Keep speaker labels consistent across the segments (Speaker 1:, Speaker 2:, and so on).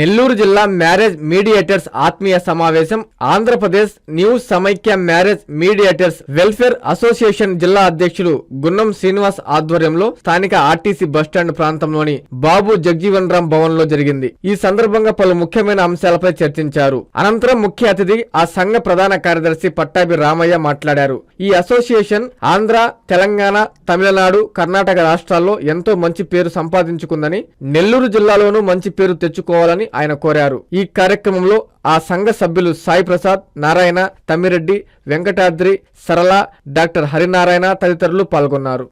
Speaker 1: el Nellore జిల్లా marriage mediators ఆత్మీయ సమావేశం ఆంధ్రప్రదేశ్ న్యూస్ సమైక్య మ్యారేజ్ మీడియేటర్స్ వెల్ఫేర్ అసోసియేషన్ జిల్లా అధ్యక్షులు గున్నం శ్రీనివాస్ ఆధ్వర్యంలో స్థానిక ఆర్టీసీ బస్టాండ్ ప్రాంతంలోని బాబు జగ్జీవన్ రామ్ భవన్లో జరిగింది. ఈ సందర్భంగా పలు ముఖ్యమైన అంశాలపై చర్చించారు. అనంతరం ముఖ్య అతిథి ఆ సంఘ ప్రధాన కార్యదర్శి పట్టాభి రామయ్య మాట్లాడారు. ఈ అసోసియేషన్ ఆంధ్ర తెలంగాణ తమిళనాడు కర్ణాటక రాష్ట్రాల్లో ఎంతో మంచి పేరు సంపాదించుకుందని నెల్లూరు జిల్లాలోనూ మంచి పేరు తెచ్చుకోవాలని ఆయన కోరారు. ఈ కార్యక్రమంలో ఆ సంఘ సభ్యులు సాయి ప్రసాద్ నారాయణ తమ్మిరెడ్డి వెంకటాద్రి సరళ డాక్టర్ హరినారాయణ తదితరులు పాల్గొన్నారు.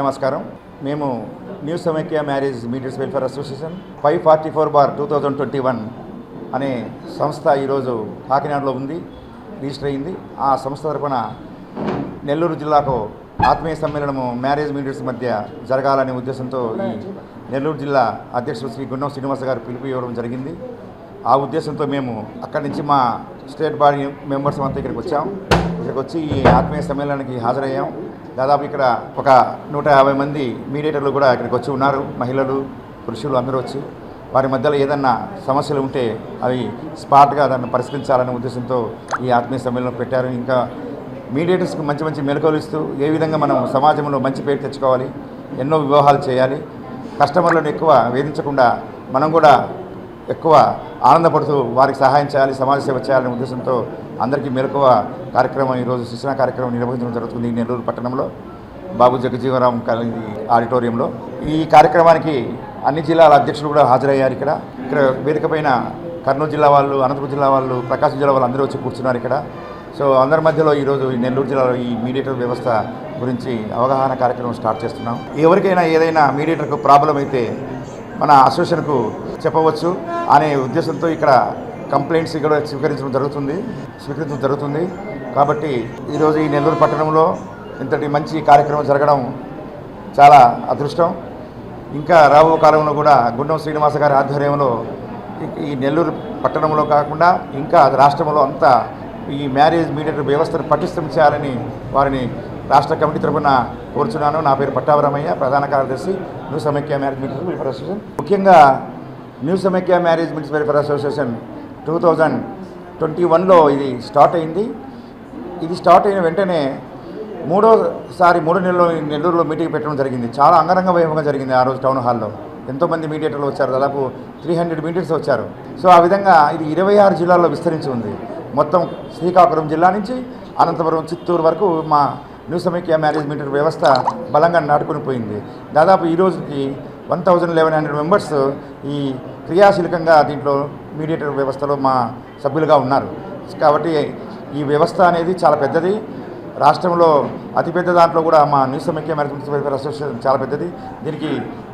Speaker 2: నమస్కారం. మేము new Samaikya marriage mediators welfare association five forty four bar two thousand twenty one అనే సంస్థ ఈరోజు కాకినాడలో ఉంది రిజిస్టర్ అయింది. ఆ సంస్థ తరఫున నెల్లూరు జిల్లాకు ఆత్మీయ సమ్మేళనము మ్యారేజ్ మీడియర్స్ మధ్య జరగాలనే ఉద్దేశంతో ఈ నెల్లూరు జిల్లా అధ్యక్షుడు శ్రీ గుండం శ్రీనివాస గారు పిలుపు ఇవ్వడం జరిగింది. ఆ ఉద్దేశంతో మేము అక్కడి నుంచి మా స్టేట్ బాడీ మెంబర్స్ అంతా ఇక్కడికి వచ్చాం. ఇక్కడికి వచ్చి ఈ ఆత్మీయ సమ్మేళనానికి హాజరయ్యాం. దాదాపు ఇక్కడ ఒక నూట యాభై మంది మీడియేటర్లు కూడా ఇక్కడికి వచ్చి ఉన్నారు. మహిళలు పురుషులు అందరూ వచ్చి వారి మధ్యలో ఏదన్నా సమస్యలు ఉంటే అవి స్పాట్గా దాన్ని పరిష్కరించాలనే ఉద్దేశంతో ఈ ఆత్మీయ సమ్మేళనం పెట్టారు. ఇంకా మీడియేటర్స్కి మంచి మంచి మెలకువలు ఇస్తూ ఏ విధంగా మనం సమాజంలో మంచి పేరు తెచ్చుకోవాలి ఎన్నో వివాహాలు చేయాలి కస్టమర్లను ఎక్కువ వేధించకుండా మనం కూడా ఎక్కువ ఆనందపడుతూ వారికి సహాయం చేయాలి సమాజ సేవ చేయాలనే ఉద్దేశంతో అందరికీ మెలకువ కార్యక్రమం ఈరోజు శిక్షణ కార్యక్రమం నిర్వహించడం జరుగుతుంది నెల్లూరు పట్టణంలో. బాబు జగజీవనరామ్ కాలనీ ఆడిటోరియంలో. ఈ కార్యక్రమానికి అన్ని జిల్లాల అధ్యక్షులు కూడా హాజరయ్యారు ఇక్కడ. ఇక్కడ వేదిక పైన కర్నూలు జిల్లా వాళ్ళు అనంతపురం జిల్లా వాళ్ళు ప్రకాశం జిల్లా వాళ్ళు అందరూ వచ్చి కూర్చున్నారు ఇక్కడ. సో అందరి మధ్యలో ఈరోజు ఈ నెల్లూరు జిల్లాలో ఈ మీడియేటర్ వ్యవస్థ గురించి అవగాహన కార్యక్రమం స్టార్ట్ చేస్తున్నాం. ఎవరికైనా ఏదైనా మీడియేటర్కు ప్రాబ్లం అయితే మన అసోసియేషన్కు చెప్పవచ్చు అనే ఉద్దేశంతో ఇక్కడ కంప్లైంట్స్ కూడా స్వీకరించడం జరుగుతుంది స్వీకరించడం జరుగుతుంది. కాబట్టి ఈరోజు ఈ నెల్లూరు పట్టణంలో ఇంతటి మంచి కార్యక్రమం జరగడం చాలా అదృష్టం. ఇంకా రాబో కాలంలో కూడా గుండం శ్రీనివాస గారి ఆధ్వర్యంలో ఈ- నెల్లూరు పట్టణంలో కాకుండా ఇంకా రాష్ట్రంలో అంతా ఈ మ్యారేజ్ మీడియేటర్ వ్యవస్థను పటిష్టం చేయాలని వారిని రాష్ట్ర కమిటీ తరఫున కోరుచున్నాను. నా పేరు పట్టావరమయ్య ప్రధాన కార్యదర్శి new Samaikya marriage mediator welfare association. ముఖ్యంగా new Samaikya marriage mediators welfare association two thousand twenty వన్లో ఇది స్టార్ట్ అయింది. ఇది స్టార్ట్ అయిన వెంటనే మూడోసారి మూడో నెలలో నెల్లూరులో మీటింగ్ పెట్టడం జరిగింది. చాలా అంగరంగ వైభవంగా జరిగింది ఆ రోజు టౌన్ హాల్లో. ఎంతోమంది మీడియేటర్లు వచ్చారు. దాదాపు త్రీ హండ్రెడ్ మీడియర్స్ వచ్చారు. సో ఆ విధంగా ఇది ఇరవై ఆరు జిల్లాల్లో విస్తరించి ఉంది. మొత్తం శ్రీకాకుళం జిల్లా నుంచి అనంతపురం చిత్తూరు వరకు మా న్యూ సమైక్య మ్యారేజ్ మీటర్ వ్యవస్థ బలంగా నాటుకొని పోయింది. దాదాపు ఈ రోజుకి one thousand eleven hundred members ఈ క్రియాశీలకంగా దీంట్లో మీడియేటర్ వ్యవస్థలో మా సభ్యులుగా ఉన్నారు. కాబట్టి ఈ వ్యవస్థ అనేది చాలా పెద్దది. రాష్ట్రంలో అతిపెద్ద దాంట్లో కూడా మా న్యూస్ సమైక్య మేనేజ్మెంట్ వెల్ఫేర్ అసోసియేషన్ చాలా పెద్దది. దీనికి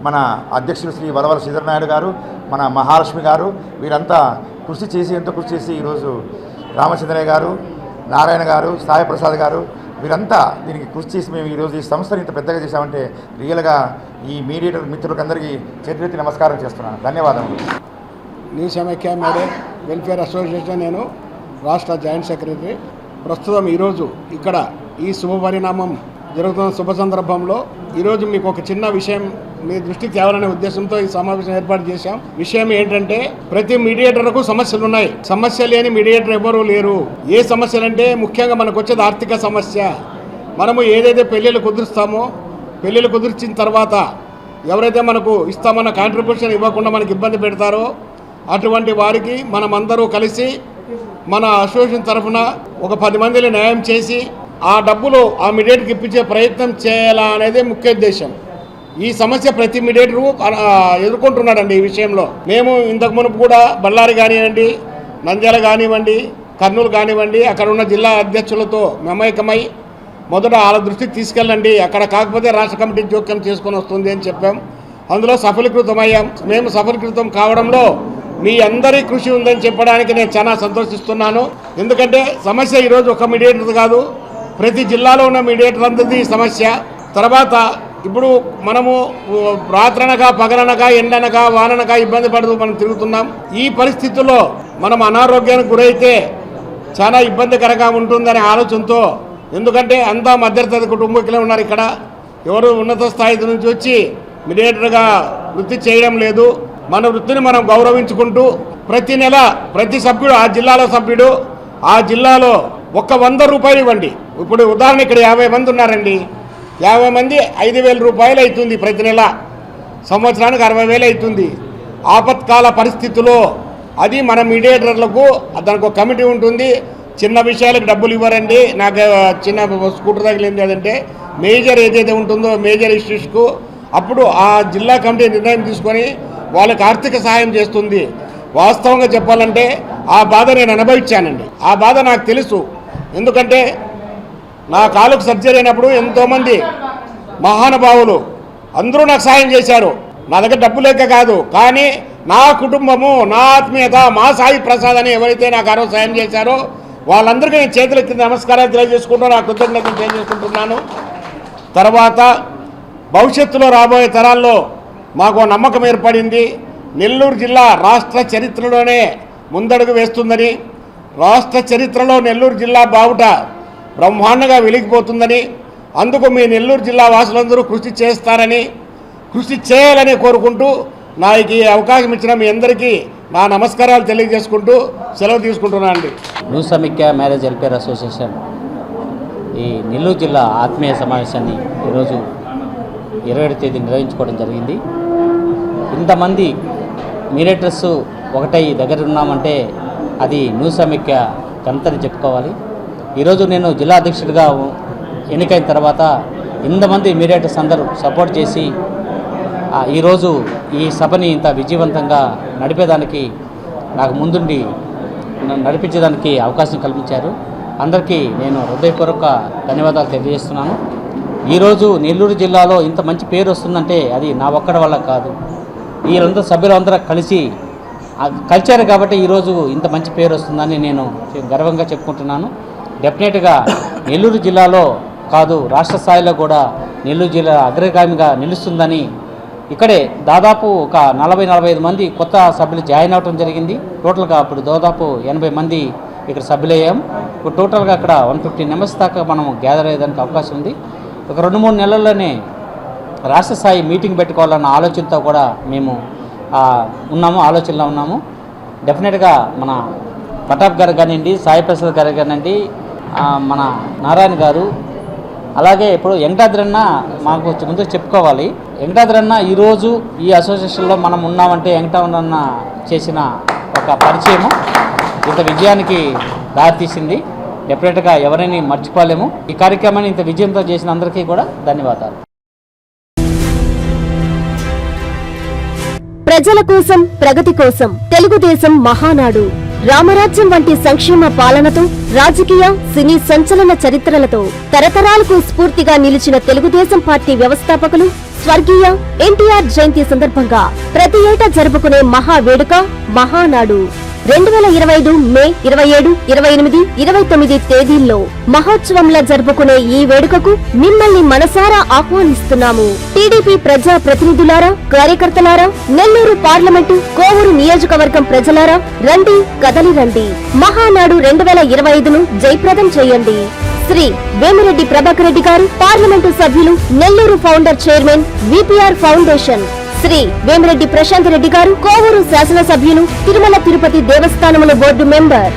Speaker 2: మన అధ్యక్షులు శ్రీ వలవల శ్రీధరనాయుడు గారు మన మహాలక్ష్మి గారు వీరంతా కృషి చేసి ఎంతో కృషి చేసి ఈరోజు రామచంద్రయ్య గారు నారాయణ గారు సాయప్రసాద్ గారు వీరంతా దీనికి కృషి చేసి మేము ఈరోజు ఈ సంస్థను ఇంత పెద్దగా చేశామంటే రియల్గా ఈ మీడియేటర్ మిత్రులకందరికీ చేతులెత్తి నమస్కారం చేస్తున్నాను. ధన్యవాదములు.
Speaker 3: నీ సమైక్య మేడే వెల్ఫేర్ అసోసియేషన్ నేను రాష్ట్ర జాయింట్ సెక్రటరీ. ప్రస్తుతం ఈరోజు ఇక్కడ ఈ శుభ పరిణామం జరుగుతున్న శుభ సందర్భంలో ఈరోజు మీకు ఒక చిన్న విషయం మీ దృష్టికి తేవాలనే ఉద్దేశంతో ఈ సమావేశం ఏర్పాటు చేశాం. విషయం ఏంటంటే ప్రతి మీడియేటర్కు సమస్యలు ఉన్నాయి సమస్య లేని మీడియేటర్ ఎవరు లేరు. ఏ సమస్యలు అంటే ముఖ్యంగా మనకు వచ్చేది ఆర్థిక సమస్య. మనము ఏదైతే పెళ్ళిళ్ళు కుదురుస్తామో పెళ్ళిళ్ళు కుదిర్చిన తర్వాత ఎవరైతే మనకు ఇస్తామన్న కాంట్రిబ్యూషన్ ఇవ్వకుండా మనకి ఇబ్బంది పెడతారో అటువంటి వారికి మనమందరూ కలిసి మన అసోసియేషన్ తరఫున ఒక పది మందిని న్యాయం చేసి ఆ డబ్బులు ఆ మీడియేటర్కి ఇప్పించే ప్రయత్నం చేయాలా అనేది ముఖ్య ఉద్దేశం. ఈ సమస్య ప్రతి మీడియేటరు ఎదుర్కొంటున్నాడండి ఈ విషయంలో. మేము ఇంతకు మునుపు కూడా బళ్ళారి కానివ్వండి నంద్యాల కానివ్వండి కర్నూలు కానివ్వండి అక్కడ ఉన్న జిల్లా అధ్యక్షులతో మమైకమై మొదట వాళ్ళ దృష్టికి తీసుకెళ్ళండి. అక్కడ కాకపోతే రాష్ట్ర కమిటీ జోక్యం చేసుకొని వస్తుంది అని చెప్పాం. అందులో సఫలీకృతం అయ్యాం మేము సఫలీకృతం కావడంలో మీ అందరి కృషి ఉందని చెప్పడానికి నేను చాలా సంతోషిస్తున్నాను. ఎందుకంటే సమస్య ఈరోజు ఒక మీడియేటర్ కాదు ప్రతి జిల్లాలో ఉన్న మీడియేటర్ అందరిది సమస్య. తర్వాత ఇప్పుడు మనము రాత్రనగా పగలనగా ఎండనగా వాననగా ఇబ్బంది పడుతూ మనం తిరుగుతున్నాం. ఈ పరిస్థితుల్లో మనం అనారోగ్యానికి గురైతే చాలా ఇబ్బందికరంగా ఉంటుందనే ఆలోచనతో ఎందుకంటే అంతా మధ్యతరగతి కుటుంబీకులే ఉన్నారు ఇక్కడ. ఎవరు ఉన్నత స్థాయి నుంచి వచ్చి మీడియేటర్గా వృత్తి చేయడం లేదు. మన వృత్తిని మనం గౌరవించుకుంటూ ప్రతి నెల ప్రతి సభ్యుడు ఆ జిల్లాలో సభ్యుడు ఆ జిల్లాలో ఒక్క వంద రూపాయలు ఇవ్వండి. ఇప్పుడు ఉదాహరణ ఇక్కడ యాభై మంది ఉన్నారండి. యాభై మంది ఐదు వేల రూపాయలు అవుతుంది ప్రతి నెల. సంవత్సరానికి అరవై వేలు అవుతుంది. ఆపత్కాల పరిస్థితిలో అది మన మీడియేటర్లకు దానికి ఒక కమిటీ ఉంటుంది. చిన్న విషయాలకు డబ్బులు ఇవ్వరండి. నాకు చిన్న స్కూటర్ తగిలింది అదంటే మేజర్ ఏదైతే ఉంటుందో మేజర్ ఇష్యూస్కు అప్పుడు ఆ జిల్లా కమిటీ నిర్ణయం తీసుకొని వాళ్ళకి ఆర్థిక సహాయం చేస్తుంది. వాస్తవంగా చెప్పాలంటే ఆ బాధ నేను అనుభవించానండి. ఆ బాధ నాకు తెలుసు. ఎందుకంటే నా కాలుకు సర్జరీ అయినప్పుడు ఎంతోమంది మహానుభావులు అందరూ నాకు సాయం చేశారు. నా దగ్గర డబ్బు లేక కాదు కానీ నా కుటుంబము నా ఆత్మీయత మా సాయి ప్రసాద్ అని ఎవరైతే నాకు ఆరో సాయం చేశారో వాళ్ళందరికీ నేను చేతుల కింద నమస్కారాలు తెలియజేసుకుంటూ నా కృతజ్ఞతలు తెలియజేసుకుంటున్నాను. తర్వాత భవిష్యత్తులో రాబోయే తరాల్లో మాకు నమ్మకం ఏర్పడింది. నెల్లూరు జిల్లా రాష్ట్ర చరిత్రలోనే ముందడుగు వేస్తుందని. రాష్ట్ర చరిత్రలో నెల్లూరు జిల్లా బావుట బ్రహ్మాండంగా వెలిగిపోతుందని అందుకు మీ నెల్లూరు జిల్లా వాసులందరూ కృషి చేస్తారని కృషి చేయాలని కోరుకుంటూ నాకు ఈ అవకాశం ఇచ్చిన మీ అందరికీ నా నమస్కారాలు తెలియజేసుకుంటూ సెలవు తీసుకుంటున్నాను అండి.
Speaker 4: New Samaikya marriage welfare association ఈ నెల్లూరు జిల్లా ఆత్మీయ సమావేశాన్ని ఈరోజు ఇరవై తేదీ నిర్వహించుకోవడం జరిగింది. ఇంతమంది మీరేటర్స్ ఒకటై దగ్గర ఉన్నామంటే అది న్యూ సమిక్య ఘనతని చెప్పుకోవాలి. ఈరోజు నేను జిల్లా అధ్యక్షుడిగా ఎన్నికైన తర్వాత ఇంతమంది మీరేటర్స్ అందరూ సపోర్ట్ చేసి ఈరోజు ఈ సభని ఇంత విజయవంతంగా నడిపేదానికి నాకు ముందుండి నడిపించేదానికి అవకాశం కల్పించారు. అందరికీ నేను హృదయపూర్వక ధన్యవాదాలు తెలియజేస్తున్నాను. ఈరోజు నెల్లూరు జిల్లాలో ఇంత మంచి పేరు వస్తుందంటే అది నా ఒక్కడి వల్ల కాదు. వీళ్ళందరూ సభ్యులందరూ కలిసి కలిచారు కాబట్టి ఈరోజు ఇంత మంచి పేరు వస్తుందని నేను గర్వంగా చెప్పుకుంటున్నాను. డెఫినెట్గా నెల్లూరు జిల్లాలో కాదు రాష్ట్ర స్థాయిలో కూడా నెల్లూరు జిల్లా అగ్రగామిగా నిలుస్తుందని ఇక్కడే దాదాపు ఒక నలభై నలభై ఐదు మంది కొత్త సభ్యులు జాయిన్ అవ్వడం జరిగింది. టోటల్గా అప్పుడు దాదాపు ఎనభై మంది ఇక్కడ సభ్యులయ్యాం. ఇప్పుడు టోటల్గా అక్కడ వన్ ఫిఫ్టీ మెంబర్స్ దాకా మనం గ్యాదర్ అయ్యేదానికి అవకాశం ఉంది. ఒక రెండు మూడు నెలల్లోనే రాష్ట్ర స్థాయి మీటింగ్ పెట్టుకోవాలన్న ఆలోచనతో కూడా మేము ఉన్నాము ఆలోచనలో ఉన్నాము. డెఫినెట్గా మన ప్రతాప్ గారు కానివ్వండి సాయి ప్రసాద్ గారు కానివ్వండి మన నారాయణ గారు. అలాగే ఇప్పుడు వెంకటాద్రన్న మాకు ముందు చెప్పుకోవాలి. వెంకటాద్రన్న ఈరోజు ఈ అసోసియేషన్లో మనం ఉన్నామంటే వెంకటాద్రన్న చేసిన ఒక పరిచయము. ఇంత విజయానికి దారితీసింది డెఫినెట్గా ఎవరిని మర్చిపోలేము. ఈ కార్యక్రమాన్ని ఇంత విజయంతో చేసిన అందరికీ కూడా ధన్యవాదాలు.
Speaker 5: ప్రజల కోసం ప్రగతి కోసం తెలుగుదేశం మహానాడు. రామరాజ్యం వంటి సంక్షేమ పాలనతో రాజకీయ సినీ సంచలన చరిత్రలతో తరతరాలకు స్ఫూర్తిగా నిలిచిన తెలుగుదేశం పార్టీ వ్యవస్థాపకులు స్వర్గీయ ఎన్టీఆర్ జయంతి సందర్భంగా ప్రతి ఏటా జరుపుకునే మహా వేడుక మహానాడు. రెండు వేల ఇరవై ఐదు మే ఇరవై ఏడు ఇరవై ఎనిమిది ఇరవై తొమ్మిది తేదీల్లో మహోత్సవంలా జరుపుకునే ఈ వేడుకకు మిమ్మల్ని మనసారా ఆహ్వానిస్తున్నాము. టీడీపీ ప్రజా ప్రతినిధులారా కార్యకర్తలారా నెల్లూరు పార్లమెంటు కోవూరు నియోజకవర్గం ప్రజలారా రండి కదలి రండి. మహానాడు రెండు వేల ఇరవై ఐదును జయప్రదం చేయండి. శ్రీ వేమిరెడ్డి ప్రభాకర్ రెడ్డి గారు పార్లమెంటు సభ్యులు Nellore founder chairman VPR foundation. Shri Vemireddy Prashanth Reddy garu Kovur శాసనసభ్యులు తిరుమల తిరుపతి దేవస్థానముల బోర్డు మెంబర్.